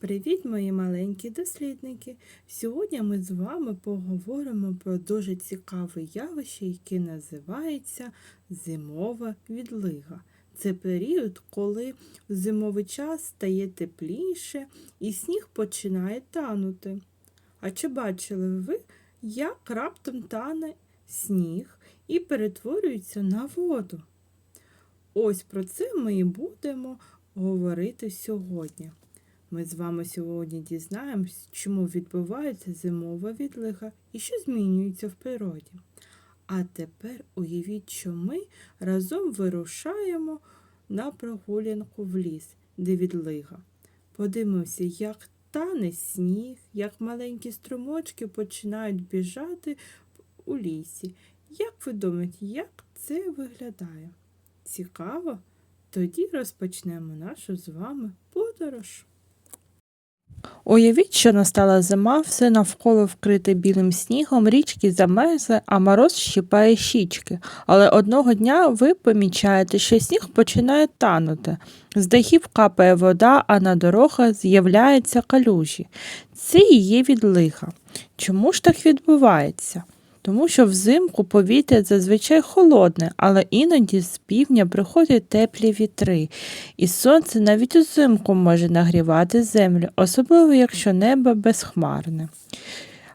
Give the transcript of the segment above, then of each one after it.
Привіт, мої маленькі дослідники! Сьогодні ми з вами поговоримо про дуже цікаве явище, яке називається зимова відлига. Це період, коли в зимовий час стає тепліше і сніг починає танути. А чи бачили ви, як раптом тане сніг і перетворюється на воду? Ось про це ми і будемо говорити сьогодні. Ми з вами сьогодні дізнаємось, чому відбувається зимова відлига і що змінюється в природі. А тепер уявіть, що ми разом вирушаємо на прогулянку в ліс, де відлига. Подивимося, як тане сніг, як маленькі струмочки починають біжати у лісі. Як ви думаєте, як це виглядає? Цікаво? Тоді розпочнемо нашу з вами подорож. Уявіть, що настала зима, все навколо вкрите білим снігом, річки замерзли, а мороз щипає щічки. Але одного дня ви помічаєте, що сніг починає танути. З дахів капає вода, а на дорогах з'являються калюжі. Це і є відлига. Чому ж так відбувається? Тому що взимку повітря зазвичай холодне, але іноді з півдня приходять теплі вітри, і сонце навіть узимку може нагрівати землю, особливо якщо небо безхмарне.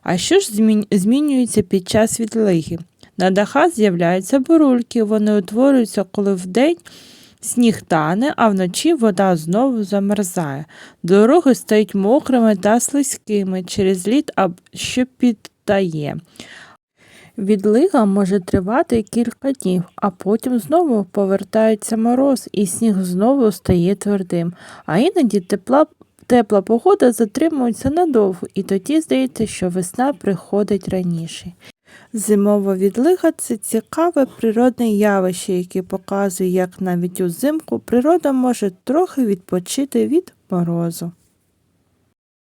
А що ж змінюється під час відлиги? На дахах з'являються бурульки, вони утворюються, коли вдень сніг тане, а вночі вода знову замерзає. Дороги стають мокрими та слизькими через лід, що підтає. Відлига може тривати кілька днів, а потім знову повертається мороз, і сніг знову стає твердим. А іноді тепла, тепла погода затримується надовго, і тоді здається, що весна приходить раніше. Зимова відлига це цікаве природне явище, яке показує, як навіть узимку природа може трохи відпочити від морозу.